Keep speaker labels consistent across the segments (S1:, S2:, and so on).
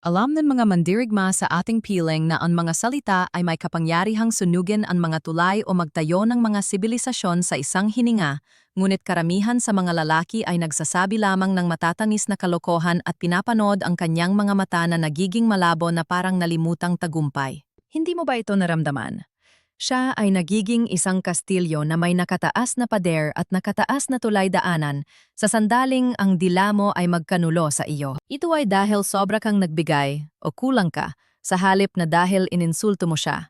S1: Alam ng mga mandirigma sa ating piling na ang mga salita ay may kapangyarihang sunugin ang mga tulay o magtayo ng mga sibilisasyon sa isang hininga, ngunit karamihan sa mga lalaki ay nagsasabi lamang ng matatanis na kalokohan at pinapanood ang kanyang mga mata na nagiging malabo na parang nalimutang tagumpay. Hindi mo ba ito naramdaman? Siya ay nagiging isang kastilyo na may nakataas na pader at nakataas na tulay daanan sa sandaling ang dila mo ay magkanulo sa iyo. Ito ay dahil sobra kang nagbigay o kulang ka sa halip na dahil ininsulto mo siya.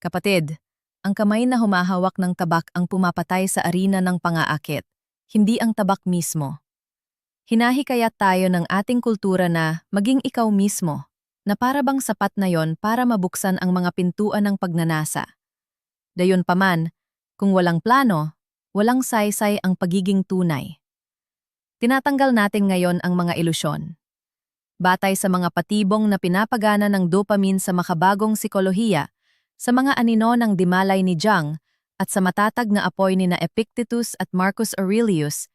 S1: Kapatid, ang kamay na humahawak ng tabak ang pumapatay sa arena ng pangaakit, hindi ang tabak mismo. Hinahikayat tayo ng ating kultura na maging ikaw mismo, na para bang sapat na yon para mabuksan ang mga pintuan ng pagnanasa. Dayon paman, kung walang plano, walang saysay ang pagiging tunay. Tinatanggal natin ngayon ang mga ilusyon. Batay sa mga patibong na pinapagana ng dopamine sa makabagong sikolohiya, sa mga anino ng dimalay ni Jung, at sa matatag na apoy ni na Epictetus at Marcus Aurelius,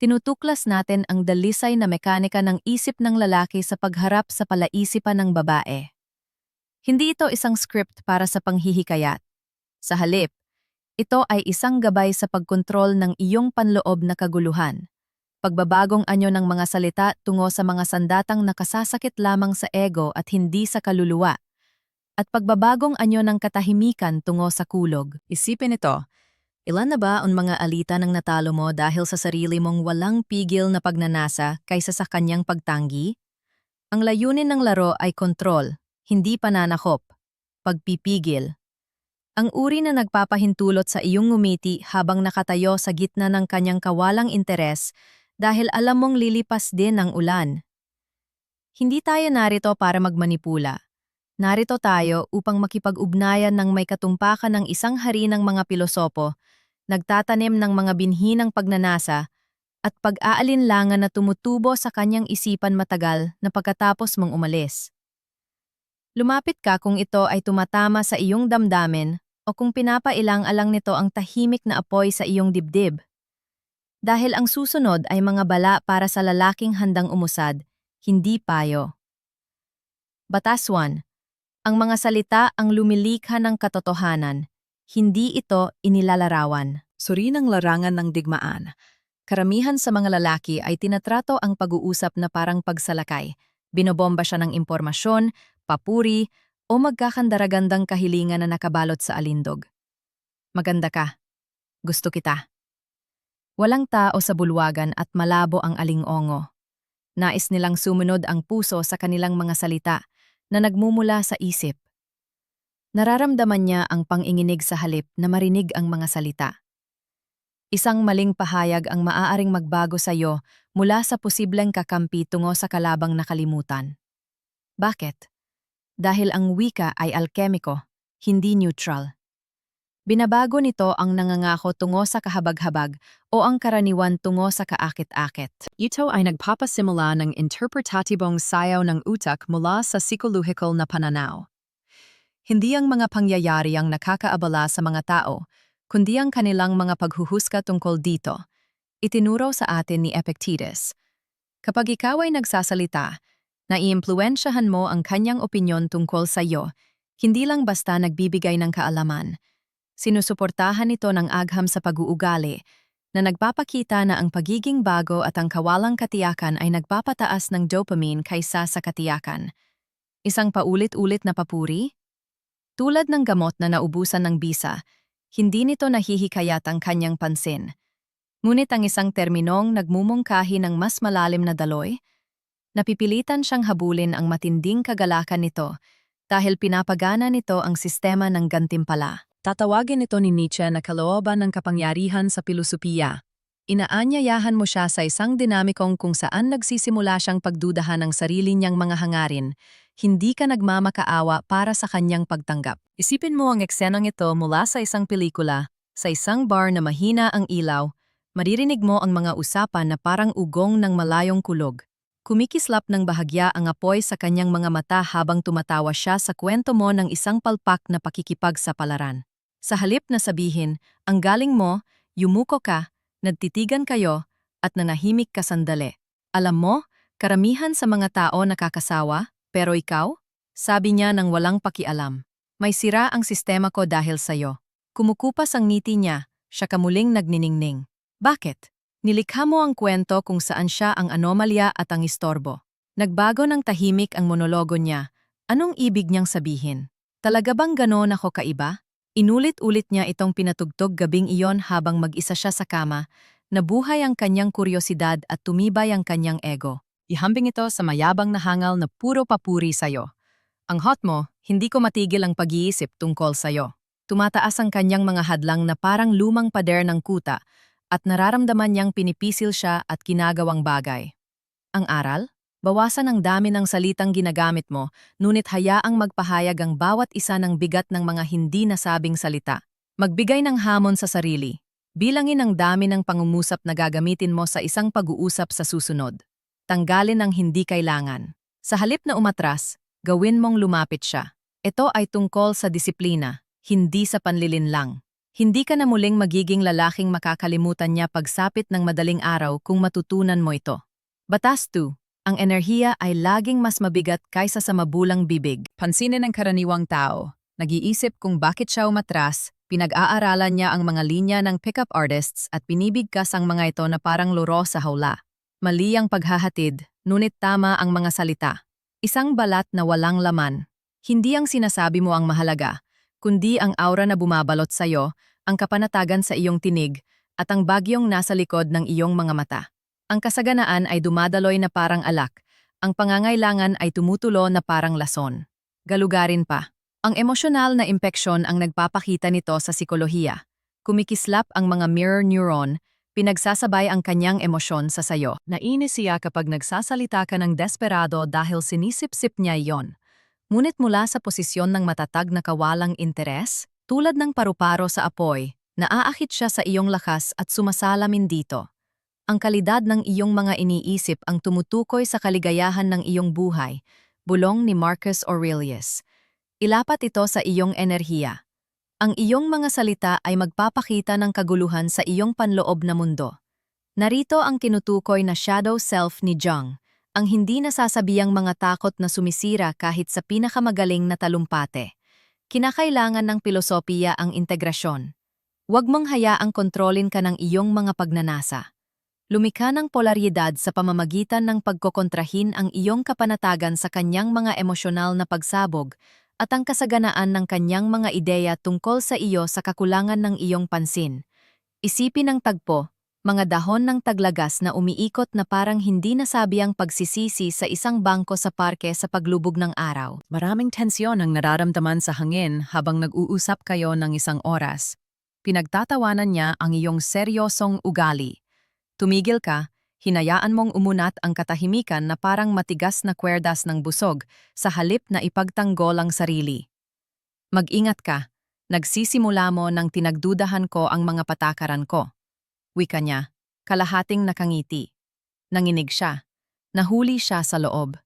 S1: tinutuklas natin ang dalisay na mekanika ng isip ng lalaki sa pagharap sa palaisipan ng babae. Hindi ito isang script para sa panghihikayat. Sa halip, ito ay isang gabay sa pagkontrol ng iyong panloob na kaguluhan. Pagbabagong anyo ng mga salita tungo sa mga sandatang nakasasakit lamang sa ego at hindi sa kaluluwa. At pagbabagong anyo ng katahimikan tungo sa kulog. Isipin ito, Ilan na ba ang mga alita ng natalo mo dahil sa sarili mong walang pigil na pagnanasa kaysa sa kanyang pagtanggi? Ang layunin ng laro ay kontrol, hindi pananakop, pagpipigil. Ang uri na nagpapahintulot sa iyong ngumiti habang nakatayo sa gitna ng kanyang kawalang interes dahil alam mong lilipas din ang ulan. Hindi tayo narito para magmanipula. Narito tayo upang makipag-ugnayan ng may katumpakan ng isang hari ng mga pilosopo nagtatanim ng mga binhi ng pagnanasa at pag-aalinlangan na tumutubo sa kanyang isipan matagal na pagkatapos mong umalis. Lumapit ka kung ito ay tumatama sa iyong damdamin o kung pinapailang-alang nito ang tahimik na apoy sa iyong dibdib. Dahil ang susunod ay mga bala para sa lalaking handang umusad, hindi payo. Batas 1. Ang mga salita ang lumilikha ng katotohanan, hindi ito inilalarawan. Suri ng larangan ng digmaan. Karamihan sa mga lalaki ay tinatrato ang pag-uusap na parang pagsalakay. Binobomba siya ng impormasyon, papuri, o magkakandaragandang kahilingan na nakabalot sa alindog. Maganda ka. Gusto kita. Walang tao sa bulwagan at malabo ang aling-ongo. Nais nilang sumunod ang puso sa kanilang mga salita na nagmumula sa isip. Nararamdaman niya ang panginginig sa halip na marinig ang mga salita. Isang maling pahayag ang maaaring magbago sa iyo mula sa posibleng kakampi tungo sa kalabang nakalimutan. Bakit? Dahil ang wika ay alkemiko, hindi neutral. Binabago nito ang nangangako tungo sa kahabag-habag o ang karaniwan tungo sa kaakit-akit. Ito ay nagpapasimula ng interpretatibong sayaw ng utak mula sa psikolohikal na pananaw. Hindi ang mga pangyayari ang nakakaabala sa mga tao, kundi ang kanilang mga paghuhusga tungkol dito. Itinuro sa atin ni Epictetus. Kapag ikaw ay nagsasalita, naiimpluensyahan mo ang kanyang opinyon tungkol sa iyo, hindi lang basta nagbibigay ng kaalaman. Sinusuportahan ito ng agham sa pag-uugali, na nagpapakita na ang pagiging bago at ang kawalang katiyakan ay nagpapataas ng dopamine kaysa sa katiyakan. Isang paulit-ulit na papuri? Tulad ng gamot na naubusan ng bisa, hindi nito nahihikayat ang kanyang pansin. Ngunit ang isang terminong nagmumungkahi ng mas malalim na daloy, napipilitan siyang habulin ang matinding kagalakan nito dahil pinapagana nito ang sistema ng gantimpala. Tatawagin ito ni Nietzsche na kalooban ng kapangyarihan sa pilosopiya. Inaanyayahan mo siya sa isang dinamikong kung saan nagsisimula siyang pagdudahan ng sarili niyang mga hangarin, hindi ka nagmamakaawa para sa kanyang pagtanggap. Isipin mo ang eksenang ito mula sa isang pelikula, sa isang bar na mahina ang ilaw, maririnig mo ang mga usapan na parang ugong ng malayong kulog. Kumikislap ng bahagya ang apoy sa kanyang mga mata habang tumatawa siya sa kwento mo ng isang palpak na pakikipag sa palaran. Sa halip na sabihin, ang galing mo, yumuko ka, nagtitigan kayo, at nanahimik ka sandali. Alam mo, karamihan sa mga tao nakakasawa, Pero ikaw? Sabi niya nang walang pakialam. May sira ang sistema ko dahil sa'yo. Kumukupas ang ngiti niya, siya kamuling nagniningning. Bakit? Nilikha mo ang kwento kung saan siya ang anomalya at ang istorbo. Nagbago ng tahimik ang monologo niya. Anong ibig niyang sabihin? Talaga bang ganoon ako kaiba? Inulit-ulit niya itong pinatugtog gabing iyon habang mag-isa siya sa kama, nabuhay ang kanyang kuryosidad at tumibay ang kanyang ego. Ihambing ito sa mayabang na hangal na puro papuri sa'yo. Ang hot mo, hindi ko matigil ang pag-iisip tungkol sa'yo. Tumataas ang kanyang mga hadlang na parang lumang pader ng kuta at nararamdaman niyang pinipisil siya at ginagawang bagay. Ang aral? Bawasan ang dami ng salitang ginagamit mo, ngunit hayaang magpahayag ang bawat isa ng bigat ng mga hindi nasabing salita. Magbigay ng hamon sa sarili. Bilangin ang dami ng pangungusap na gagamitin mo sa isang pag-uusap sa susunod. Tanggalin ang hindi kailangan. Sa halip na umatras, gawin mong lumapit siya. Ito ay tungkol sa disiplina, hindi sa panlilinlang. Hindi ka na muling magiging lalaking makakalimutan niya pagsapit ng madaling araw kung matutunan mo ito. Batas 2. Ang enerhiya ay laging mas mabigat kaysa sa mabulang bibig. Pansinin ng karaniwang tao. Nag-iisip kung bakit siya umatras, pinag-aaralan niya ang mga linya ng pickup artists at pinibigkas ang mga ito na parang luro sa hawla. Mali ang paghahatid, ngunit tama ang mga salita. Isang balat na walang laman. Hindi ang sinasabi mo ang mahalaga, kundi ang aura na bumabalot sa'yo, ang kapanatagan sa iyong tinig, at ang bagyong nasa likod ng iyong mga mata. Ang kasaganaan ay dumadaloy na parang alak, ang pangangailangan ay tumutulo na parang lason. Galugarin pa. Ang emosyonal na impeksyon ang nagpapakita nito sa sikolohiya. Kumikislap ang mga mirror neuron, pinagsasabay ang kanyang emosyon sa sayo. Nainis siya kapag nagsasalita ka ng desperado dahil sinisip-sip niya iyon. Ngunit mula sa posisyon ng matatag na kawalang interes, tulad ng paru-paro sa apoy, naaakit siya sa iyong lakas at sumasalamin dito. Ang kalidad ng iyong mga iniisip ang tumutukoy sa kaligayahan ng iyong buhay, bulong ni Marcus Aurelius. Ilapat ito sa iyong enerhiya. Ang iyong mga salita ay magpapakita ng kaguluhan sa iyong panloob na mundo. Narito ang tinutukoy na shadow self ni Jung, ang hindi nasasabihang mga takot na sumisira kahit sa pinakamagaling na talumpate. Kinakailangan ng pilosopiya ang integrasyon. Huwag mong hayaang kontrolin ka ng iyong mga pagnanasa. Lumikha ng polaryedad sa pamamagitan ng pagkokontrahin ang iyong kapanatagan sa kanyang mga emosyonal na pagsabog at ang kasaganaan ng kanyang mga ideya tungkol sa iyo sa kakulangan ng iyong pansin. Isipin ang tagpo, mga dahon ng taglagas na umiikot na parang hindi nasabi ang pagsisisi sa isang bangko sa parke sa paglubog ng araw. Maraming tensyon ang nararamdaman sa hangin habang nag-uusap kayo ng isang oras. Pinagtatawanan niya ang iyong seryosong ugali. Tumigil ka, hinayaan mong umunat ang katahimikan na parang matigas na kwerdas ng busog sa halip na ipagtanggol ang sarili. Mag-ingat ka, nagsisimula mo nang tinagdudahan ko ang mga patakaran ko. Wika niya, kalahating nakangiti. Nanginig siya. Nahuli siya sa loob.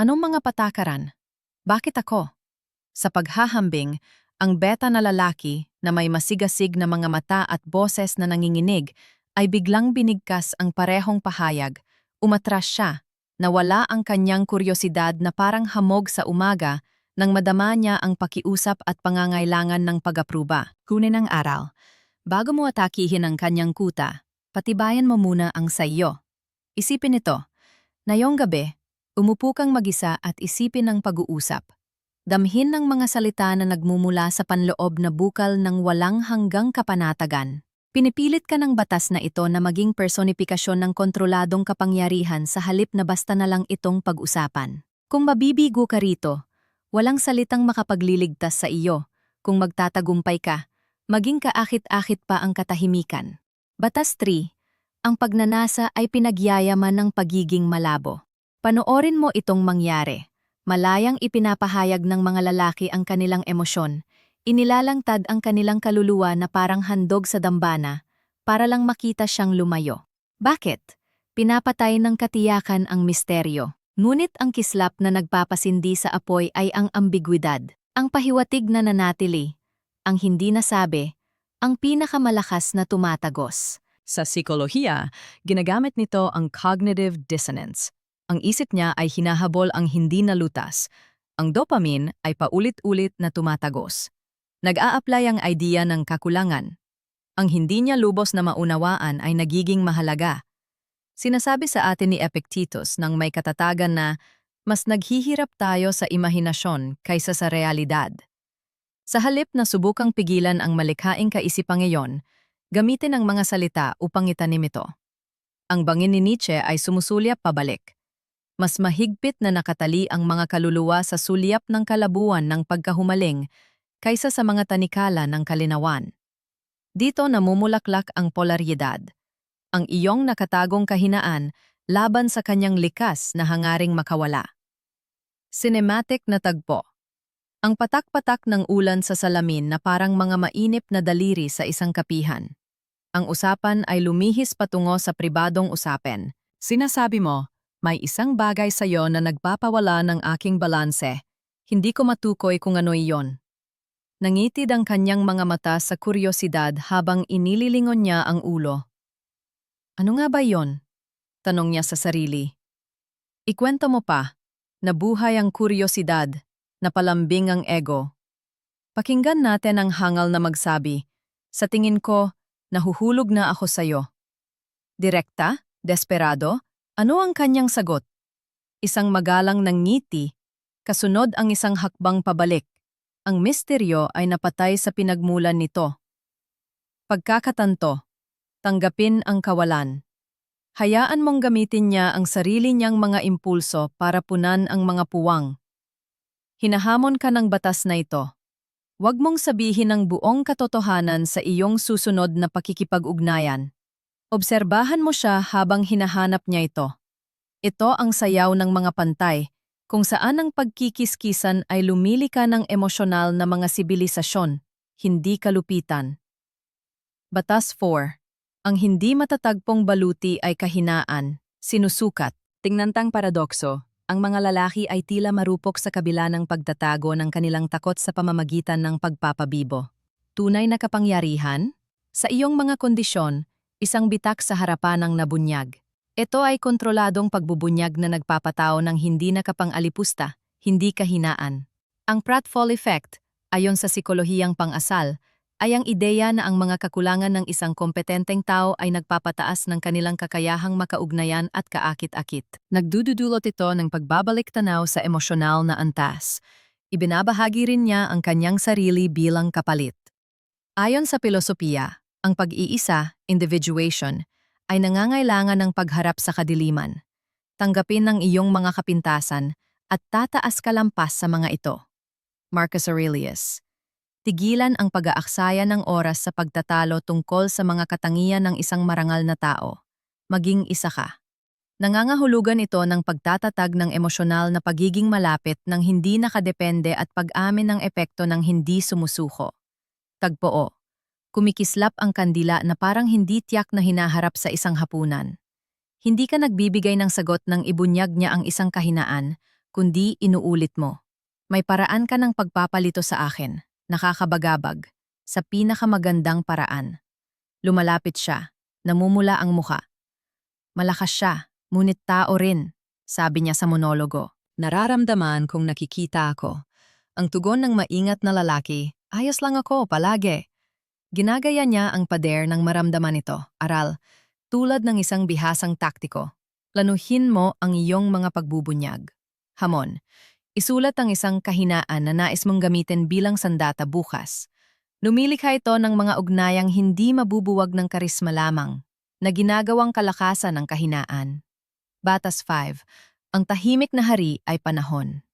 S1: Anong mga patakaran? Bakit ako? Sa paghahambing, ang beta na lalaki na may masigasig na mga mata at boses na nanginginig ay biglang binigkas ang parehong pahayag, umatras siya, nawala ang kanyang kuryosidad na parang hamog sa umaga nang madama niya ang pakiusap at pangangailangan ng pag-apruba. Kunin ang aral. Bago mo atakihin ang kanyang kuta, patibayan mo muna ang sa iyo. Isipin ito. Ngayong gabi, umupo kang mag-isa at isipin ang pag-uusap. Damhin ng mga salita na nagmumula sa panloob na bukal ng walang hanggang kapanatagan. Pinipilit ka ng batas na ito na maging personifikasyon ng kontroladong kapangyarihan sa halip na basta na lang itong pag-usapan. Kung mabibigo ka rito, walang salitang makapagliligtas sa iyo. Kung magtatagumpay ka, maging kaakit-akit pa ang katahimikan. Batas 3. Ang pagnanasa ay pinagyayaman ng pagiging malabo. Panoorin mo itong mangyari. Malayang ipinapahayag ng mga lalaki ang kanilang emosyon, Inilalangtad ang kanilang kaluluwa na parang handog sa dambana para lang makita siyang lumayo. Bakit? Pinapatay ng katiyakan ang misteryo. Ngunit ang kislap na nagpapasindi sa apoy ay ang ambigwidad, ang pahiwatig na nanatili, ang hindi nasabi, ang pinakamalakas na tumatagos. Sa psikolohiya, ginagamit nito ang cognitive dissonance, Ang isip niya ay hinahabol ang hindi nalutas. Ang dopamine ay paulit-ulit na tumatagos. Nag-a-apply ang idea ng kakulangan. Ang hindi niya lubos na maunawaan ay nagiging mahalaga. Sinasabi sa atin ni Epictetus nang may katatagan na mas naghihirap tayo sa imahinasyon kaysa sa realidad. Sa halip na subukang pigilan ang malikhaing kaisipang iyon, gamitin ang mga salita upang itanim ito. Ang bangin ni Nietzsche ay sumusulyap pabalik. Mas mahigpit na nakatali ang mga kaluluwa sa sulyap ng kalabuan ng pagkahumaling kaysa sa mga tanikala ng kalinawan. Dito namumulaklak ang polaryedad. Ang iyong nakatagong kahinaan laban sa kanyang likas na hangaring makawala. Cinematic na tagpo. Ang patak-patak ng ulan sa salamin na parang mga mainip na daliri sa isang kapihan. Ang usapan ay lumihis patungo sa pribadong usapin. Sinasabi mo, may isang bagay sa iyo na nagpapawala ng aking balanse. Hindi ko matukoy kung ano iyon. Nangitid ang kanyang mga mata sa kuryosidad habang inililingon niya ang ulo. Ano nga ba iyon? Tanong niya sa sarili. Ikwento mo pa, nabuhay ang kuryosidad, napalambing ang ego. Pakinggan natin ang hangal na magsabi, sa tingin ko, nahuhulog na ako sa'yo. Direkta? Desperado? Ano ang kanyang sagot? Isang magalang ng ngiti, kasunod ang isang hakbang pabalik. Ang misteryo ay napatay sa pinagmulan nito. Pagkakatanto, tanggapin ang kawalan. Hayaan mong gamitin niya ang sarili niyang mga impulso para punan ang mga puwang. Hinahamon ka ng batas na ito. Huwag mong sabihin ang buong katotohanan sa iyong susunod na pakikipag-ugnayan. Obserbahan mo siya habang hinahanap niya ito. Ito ang sayaw ng mga pantay, kung saan ang pagkikiskisan ay lumilika ng emosyonal na mga sibilisasyon, hindi kalupitan. Batas 4. Ang hindi matatagpong baluti ay kahinaan, sinusukat. Tingnantang paradokso, ang mga lalaki ay tila marupok sa kabila ng pagtatago ng kanilang takot sa pamamagitan ng pagpapabibo. Tunay na kapangyarihan? Sa iyong mga kondisyon, isang bitak sa harapan ng nabunyag. Ito ay kontroladong pagbubunyag na nagpapatao ng hindi nakapang-alipusta, hindi kahinaan. Ang Pratfall Effect, ayon sa psikolohiyang pang-asal, ay ang ideya na ang mga kakulangan ng isang kompetenteng tao ay nagpapataas ng kanilang kakayahang makaugnayan at kaakit-akit. Nagdududulot ito ng pagbabalik tanaw sa emosyonal na antas. Ibinabahagi rin niya ang kanyang sarili bilang kapalit. Ayon sa filosofiya, ang pag-iisa, individuation, ay nangangailangan ng pagharap sa kadiliman. Tanggapin ng iyong mga kapintasan at tataas ka lampas sa mga ito. Marcus Aurelius Tigilan ang pag-aaksaya ng oras sa pagtatalo tungkol sa mga katangian ng isang marangal na tao. Maging isa ka. Nangangahulugan ito ng pagtatatag ng emosyonal na pagiging malapit ng hindi nakadepende at pag-amin ng epekto ng hindi sumusuko. Tagpoo. Kumikislap ang kandila na parang hindi tiyak na hinaharap sa isang hapunan. Hindi ka nagbibigay ng sagot ng ibunyag niya ang isang kahinaan, kundi inuulit mo. May paraan ka ng pagpapalito sa akin nakakabagabag, sa pinakamagandang paraan. Lumalapit siya, namumula ang muka. Malakas siya, ngunit tao rin, sabi niya sa monologo. Nararamdaman kung nakikita ako. Ang tugon ng maingat na lalaki, ayos lang ako palagi. Ginagaya niya ang pader ng maramdaman ito, aral, tulad ng isang bihasang taktiko. Lanuhin mo ang iyong mga pagbubunyag. Hamon, Isulat ang isang kahinaan na nais mong gamitin bilang sandata bukas. Lumilikha ito ng mga ugnayang hindi mabubuwag ng karisma lamang, na ginagawang kalakasan ng kahinaan. Batas 5. Ang tahimik na hari ay panahon.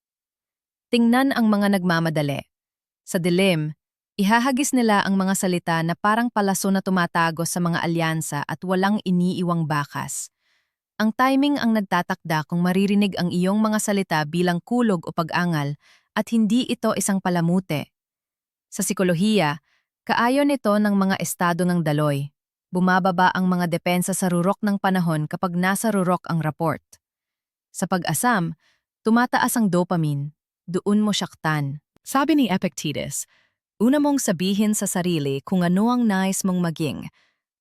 S1: Tingnan ang mga nagmamadali. Sa dilim, ihahagis nila ang mga salita na parang palaso na tumatago sa mga alyansa at walang iniiwang bakas. Ang timing ang nagtatakda kung maririnig ang iyong mga salita bilang kulog o pag-angal at hindi ito isang palamute. Sa sikolohiya, kaayon ito ng mga estado ng daloy. Bumababa ang mga depensa sa rurok ng panahon kapag nasa rurok ang report. Sa pag-asam, tumataas ang dopamine, doon mo syaktan. Sabi ni Epictetus, una mong sabihin sa sarili kung ano ang nais mong maging,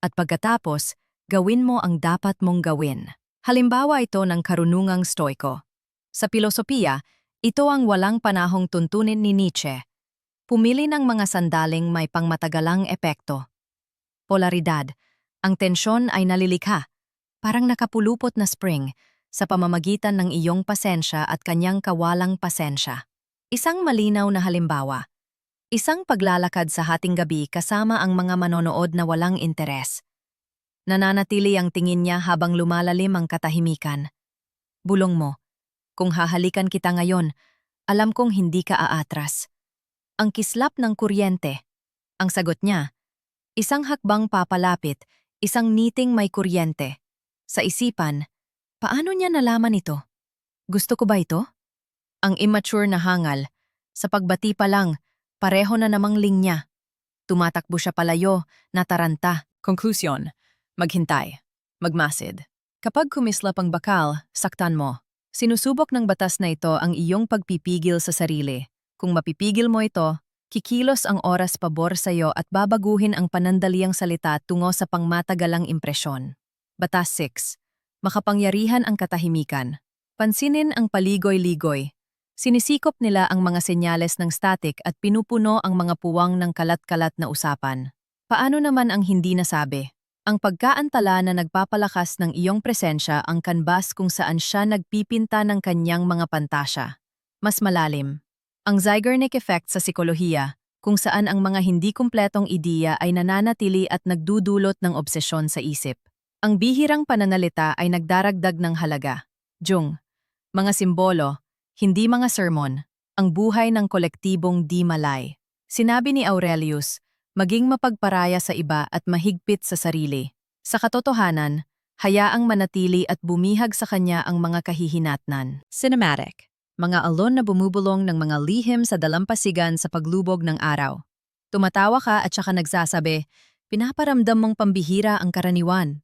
S1: at pagkatapos, gawin mo ang dapat mong gawin. Halimbawa ito ng karunungang stoiko. Sa pilosopiya, ito ang walang panahong tuntunin ni Nietzsche. Pumili ng mga sandaling may pangmatagalang epekto. Polaridad. Ang tensyon ay nalilikha, parang nakapulupot na spring, sa pamamagitan ng iyong pasensya at kanyang kawalang pasensya. Isang malinaw na halimbawa. Isang paglalakad sa hating gabi kasama ang mga manonood na walang interes. Nananatili ang tingin niya habang lumalalim ang katahimikan. Bulong mo, kung hahalikan kita ngayon, alam kong hindi ka aatras. Ang kislap ng kuryente. Ang sagot niya, isang hakbang papalapit, isang niting may kuryente. Sa isipan, paano niya nalaman ito? Gusto ko ba ito? Ang immature na hangal, sa pagbati pa lang, pareho na namang linya. Tumatakbo siya palayo, nataranta. Konklusyon, maghintay, magmasid. Kapag kumislap ang bakal, saktan mo. Sinusubok ng batas na ito ang iyong pagpipigil sa sarili. Kung mapipigil mo ito, kikilos ang oras pabor sa iyo at babaguhin ang panandaliang salita tungo sa pangmatagalang impresyon. Batas 6. Makapangyarihan ang katahimikan. Pansinin ang paligoy-ligoy. Sinisikop nila ang mga senyales ng static at pinupuno ang mga puwang ng kalat-kalat na usapan. Paano naman ang hindi nasabi? Ang pagkaantala na nagpapalakas ng iyong presensya ang kanbas kung saan siya nagpipinta ng kanyang mga pantasya. Mas malalim. Ang Zeigarnik effect sa sikolohiya, kung saan ang mga hindi kumpletong ideya ay nananatili at nagdudulot ng obsesyon sa isip. Ang bihirang pananalita ay nagdaragdag ng halaga. Jung. Mga simbolo, hindi mga sermon, ang buhay ng kolektibong di malay. Sinabi ni Aurelius, maging mapagparaya sa iba at mahigpit sa sarili. Sa katotohanan, hayaang manatili at bumihag sa kanya ang mga kahihinatnan. Cinematic. Mga alon na bumubulong ng mga lihim sa dalampasigan sa paglubog ng araw. Tumatawa ka at saka nagsasabi, pinaparamdam mong pambihira ang karaniwan.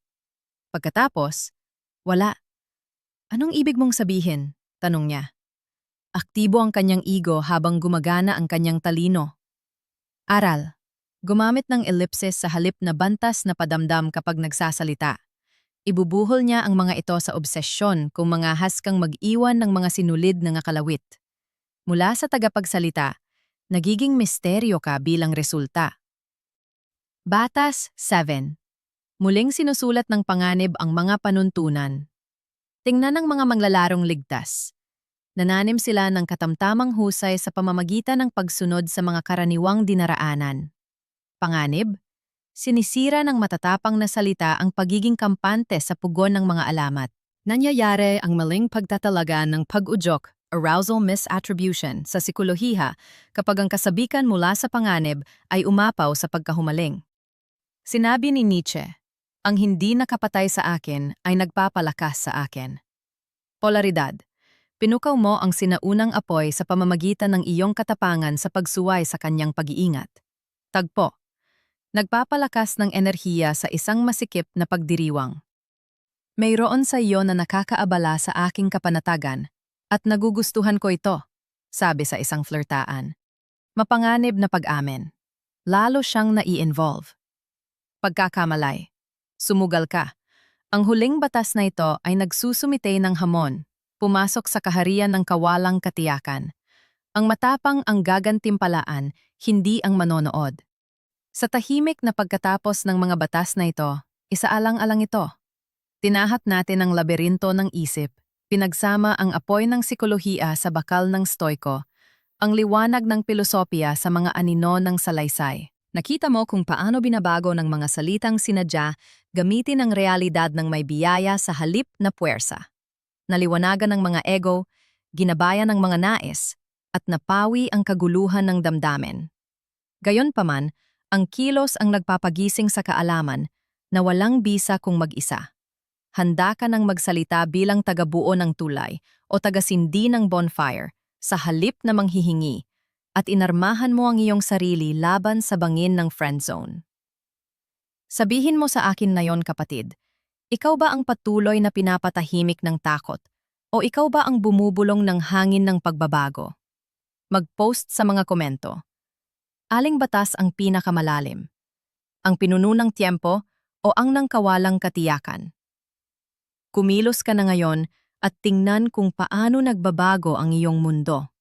S1: Pagkatapos, wala. Anong ibig mong sabihin? Tanong niya. Aktibo ang kanyang ego habang gumagana ang kanyang talino. Aral. Gumamit ng ellipsis sa halip na bantas na padamdam kapag nagsasalita. Ibubuhol niya ang mga ito sa obsesyon kung mga haskang mag-iwan ng mga sinulid na kalawit. Mula sa tagapagsalita, nagiging misteryo ka bilang resulta. Batas 7. Muling sinusulat ng panganib ang mga panuntunan. Tingnan ng mga manglalarong ligtas. Nananim sila ng katamtamang husay sa pamamagitan ng pagsunod sa mga karaniwang dinaraanan panganib, sinisira ng matatapang na salita ang pagiging kampante sa pugon ng mga alamat. Nanyayari ang maling pagtatalaga ng pag-udyok, arousal misattribution, sa sikolohiha kapag ang kasabikan mula sa panganib ay umapaw sa pagkahumaling. Sinabi ni Nietzsche, ang hindi nakapatay sa akin ay nagpapalakas sa akin. Polaridad. Pinukaw mo ang sinaunang apoy sa pamamagitan ng iyong katapangan sa pagsuway sa kanyang pag-iingat. Tagpo nagpapalakas ng enerhiya sa isang masikip na pagdiriwang. Mayroon sa iyo na nakakaabala sa aking kapanatagan at nagugustuhan ko ito, sabi sa isang flirtaan. Mapanganib na pag-amin. Lalo siyang nai-involve. Pagkakamalay. Sumugal ka. Ang huling batas na ito ay nagsusumite ng hamon, pumasok sa kaharian ng kawalang katiyakan. Ang matapang ang gagantimpalaan, hindi ang manonood. Sa tahimik na pagkatapos ng mga batas na ito, isaalang-alang ito. Tinahat natin ang laberinto ng isip, pinagsama ang apoy ng sikolohiya sa bakal ng stoiko, ang liwanag ng pilosopiya sa mga anino ng salaysay. Nakita mo kung paano binabago ng mga salitang sinadya gamitin ang realidad ng may biyaya sa halip na puwersa. Naliwanagan ng mga ego, ginabayan ng mga nais, at napawi ang kaguluhan ng damdamin. Gayonpaman, ang kilos ang nagpapagising sa kaalaman na walang bisa kung mag-isa. Handa ka nang magsalita bilang tagabuo ng tulay o tagasindi ng bonfire sa halip na manghihingi at inarmahan mo ang iyong sarili laban sa bangin ng friend zone. Sabihin mo sa akin na yon kapatid, ikaw ba ang patuloy na pinapatahimik ng takot o ikaw ba ang bumubulong ng hangin ng pagbabago? Mag-post sa mga komento aling batas ang pinakamalalim? Ang pinununang tiempo o ang nang kawalang katiyakan? Kumilos ka na ngayon at tingnan kung paano nagbabago ang iyong mundo.